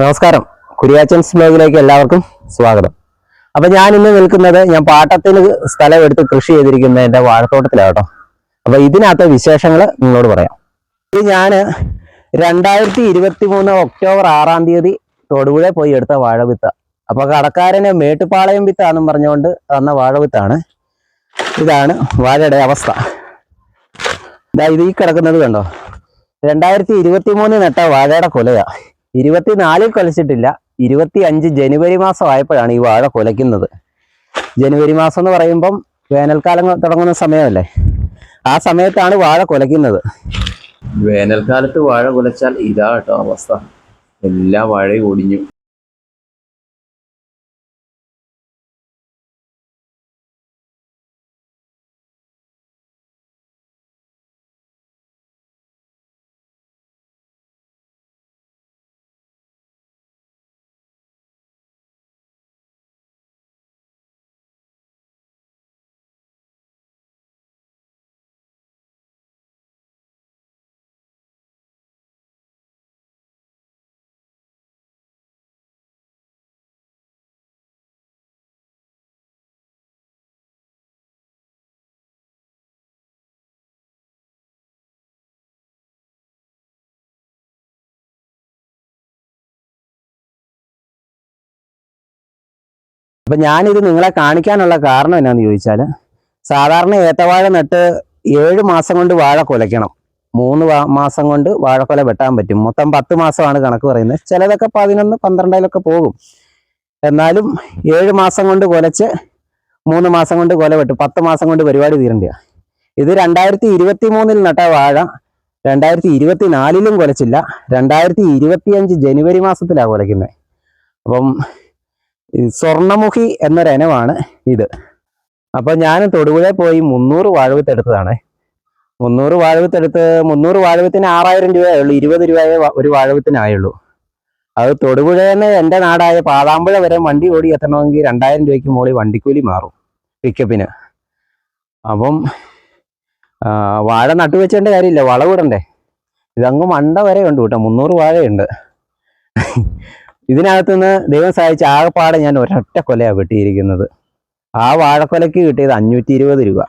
നമസ്കാരം. കുരിയാച്ചൻസ് ബ്ലോഗിലേക്ക് എല്ലാവർക്കും സ്വാഗതം. അപ്പൊ ഞാൻ ഇന്ന് നിൽക്കുന്നത് ഞാൻ പാട്ടത്തിന് സ്ഥലം എടുത്ത് കൃഷി ചെയ്തിരിക്കുന്ന എന്റെ വാഴത്തോട്ടത്തിലാട്ടോ അപ്പൊ ഇതിനകത്തെ വിശേഷങ്ങൾ നിങ്ങളോട് പറയാം. ഇത് ഞാൻ രണ്ടായിരത്തി ഇരുപത്തി മൂന്ന് ഒക്ടോബർ ആറാം തീയതി തൊടുപുഴ പോയി എടുത്ത വാഴവിത്ത. അപ്പൊ കടക്കാരനെ മേട്ടുപാളയം വിത്താന്നും പറഞ്ഞുകൊണ്ട് തന്ന വാഴവിത്താണ്. ഇതാണ് വാഴയുടെ അവസ്ഥ. ഇതാ ഇത് ഈ കിടക്കുന്നത് കണ്ടോ? രണ്ടായിരത്തി ഇരുപത്തി മൂന്ന് നട്ട വാഴയുടെ കൊലയാ. ഇരുപത്തിനാലിൽ കൊലച്ചിട്ടില്ല. ഇരുപത്തി അഞ്ച് ജനുവരി മാസം ആയപ്പോഴാണ് ഈ വാഴ കൊലയ്ക്കുന്നത്. ജനുവരി മാസം എന്ന് പറയുമ്പം വേനൽക്കാലം തുടങ്ങുന്ന സമയമല്ലേ? ആ സമയത്താണ് വാഴ കൊലയ്ക്കുന്നത്. വേനൽക്കാലത്ത് വാഴ കുലച്ചാൽ ഇതാ കേട്ടോ അവസ്ഥ. എല്ലാ വാഴയും ഒടിഞ്ഞു. അപ്പൊ ഞാനിത് നിങ്ങളെ കാണിക്കാനുള്ള കാരണം എന്നാന്ന് ചോദിച്ചാൽ സാധാരണ ഏത്തവാഴ നട്ട് ഏഴ് മാസം കൊണ്ട് വാഴ കൊലയ്ക്കണം. മൂന്ന് മാസം കൊണ്ട് വാഴക്കൊല വെട്ടാൻ പറ്റും. മൊത്തം പത്ത് മാസമാണ് കണക്ക് പറയുന്നത്. ചിലതൊക്കെ പതിനൊന്ന് പന്ത്രണ്ടായാലൊക്കെ പോകും. എന്നാലും ഏഴ് മാസം കൊണ്ട് കൊലച്ച് മൂന്ന് മാസം കൊണ്ട് കൊല വെട്ടും. പത്ത് മാസം കൊണ്ട് പരിപാടി തീരണ്ടിയ. ഇത് രണ്ടായിരത്തി ഇരുപത്തി മൂന്നിൽ നട്ട വാഴ രണ്ടായിരത്തി ഇരുപത്തി നാലിലും കൊലച്ചില്ല. രണ്ടായിരത്തി ഇരുപത്തി അഞ്ച് ജനുവരി മാസത്തിലാണ് കൊലയ്ക്കുന്നത് അപ്പം സ്വർണമുഖി എന്നൊരു ഇനമാണ് ഇത്. അപ്പോൾ ഞാൻ തൊടുപുഴ പോയി മുന്നൂറ് വാഴവിത്ത് എടുത്തതാണ്. മുന്നൂറ് വാഴവിത്ത് എടുത്ത് മുന്നൂറ് വാഴവിത്തിന് ആറായിരം രൂപയേ ഉള്ളൂ ഇരുപത് രൂപയെ ഒരു വാഴവിത്തിനായുള്ളൂ. അത് തൊടുപുഴയിൽ എന്റെ നാടായ പാതാമ്പുഴ വരെ വണ്ടി ഓടി എത്തണമെങ്കിൽ രണ്ടായിരം രൂപയ്ക്ക് മുകളിൽ വണ്ടിക്കൂലി മാറും പിക്കപ്പിന് അപ്പം വാഴ നട്ടുവെച്ചേണ്ട കാര്യമില്ല വളവിടണ്ടേ. ഇതങ്ങ് മണ്ട വരെ ഉണ്ട് കേട്ടോ മുന്നൂറ് വാഴയുണ്ട്. ഇതിനകത്തുനിന്ന് ദൈവം സഹായിച്ച ആകെപ്പാടെ ഞാൻ ഒരൊറ്റ കൊലയാണ് വെട്ടിയിരിക്കുന്നത്. ആ വാഴക്കൊലയ്ക്ക് കിട്ടിയത് അഞ്ഞൂറ്റി ഇരുപത് രൂപ.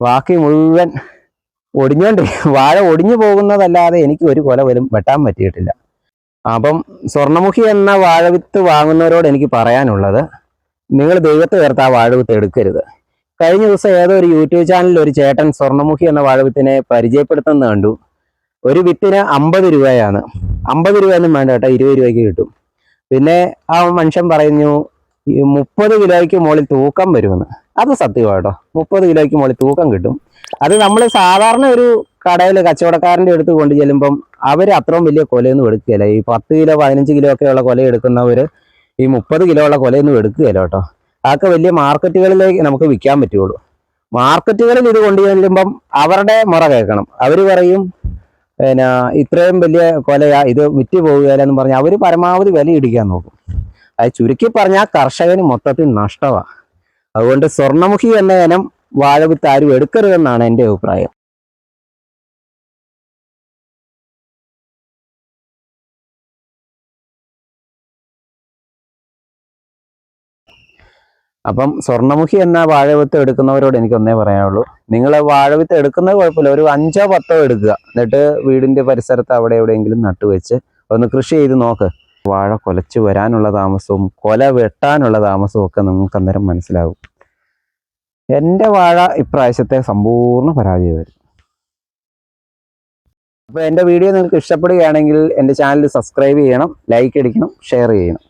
ബാക്കി മുഴുവൻ ഒടിഞ്ഞോണ്ട് വാഴ ഒടിഞ്ഞു പോകുന്നതല്ലാതെ എനിക്ക് ഒരു കൊല പോലും വെട്ടാൻ പറ്റിയിട്ടില്ല. അപ്പം സ്വർണമുഖി എന്ന വാഴവിത്ത് വാങ്ങുന്നവരോട് എനിക്ക് പറയാനുള്ളത് നിങ്ങൾ ദൈവത്തെ ചേർത്ത് ആ വാഴവിത്ത് എടുക്കരുത്. കഴിഞ്ഞ ദിവസം ഏതോ ഒരു യൂട്യൂബ് ചാനലിൽ ഒരു ചേട്ടൻ സ്വർണമുഖി എന്ന വാഴവിത്തിനെ പരിചയപ്പെടുത്തുന്നത് കണ്ടു. ഒരു വിത്തിന് അമ്പത് രൂപയാണ്. അമ്പത് രൂപയൊന്നും വേണ്ട കേട്ടോ ഇരുപത് രൂപയ്ക്ക് കിട്ടും. പിന്നെ ആ മനുഷ്യൻ പറഞ്ഞു മുപ്പത് കിലോയ്ക്ക് മുകളിൽ തൂക്കം വരുമെന്ന്. അത് സത്യമാണ് കേട്ടോ മുപ്പത് കിലോയ്ക്ക് മുകളിൽ തൂക്കം കിട്ടും. അത് നമ്മൾ സാധാരണ ഒരു കടയിൽ കച്ചവടക്കാരന്റെ അടുത്ത് കൊണ്ട് ചെല്ലുമ്പം അവർ അത്രയും വലിയ കൊലയൊന്നും എടുക്കുകയില്ല. ഈ പത്ത് കിലോ പതിനഞ്ച് കിലോ ഒക്കെ ഉള്ള കൊല എടുക്കുന്നവർ ഈ മുപ്പത് കിലോ ഉള്ള കൊലയൊന്നും എടുക്കുകയില്ല കേട്ടോ. അതൊക്കെ വലിയ മാർക്കറ്റുകളിലേക്ക് നമുക്ക് വിൽക്കാൻ പറ്റുള്ളൂ മാർക്കറ്റുകളിൽ ഇത് കൊണ്ടു ചെല്ലുമ്പം അവരുടെ മുറ കേൾക്കണം. അവർ പറയും പിന്നെ ഇത്രയും വലിയ കൊലയാ ഇത് വിറ്റ് പോവുകയില്ലെന്ന് പറഞ്ഞാൽ അവർ പരമാവധി വില ഇടിക്കാൻ നോക്കും. അത് ചുരുക്കി പറഞ്ഞാൽ കർഷകന് മൊത്തത്തിൽ നഷ്ടമാണ് അതുകൊണ്ട് സ്വർണമുഖി എന്ന ഇനം വാഴവിത്ത് ആരും എടുക്കരുതെന്നാണ് എന്റെ അഭിപ്രായം. അപ്പം സ്വർണമുഖി എന്ന വാഴവിത്ത് എടുക്കുന്നവരോട് എനിക്ക് ഒന്നേ പറയാനുള്ളൂ. നിങ്ങൾ വാഴവിത്ത് എടുക്കുന്നത് കുഴപ്പമില്ല. ഒരു അഞ്ചോ പത്തോ എടുക്കുക. എന്നിട്ട് വീടിന്റെ പരിസരത്ത് അവിടെ എവിടെയെങ്കിലും നട്ടുവെച്ച് ഒന്ന് കൃഷി ചെയ്ത് നോക്ക്. വാഴ കൊലച്ച് വരാനുള്ള താമസവും കൊല വെട്ടാനുള്ള താമസവും ഒക്കെ നിങ്ങൾക്ക് അന്നേരം മനസ്സിലാവും. എന്റെ വാഴ ഇപ്രാവശ്യത്തെ സമ്പൂർണ പരാജയമായിരുന്നു അപ്പോൾ എന്റെ വീഡിയോ നിങ്ങൾക്ക് ഇഷ്ടപ്പെടുകയാണെങ്കിൽ എന്റെ ചാനൽ സബ്സ്ക്രൈബ് ചെയ്യണം ലൈക്ക് അടിക്കണം ഷെയർ ചെയ്യണം.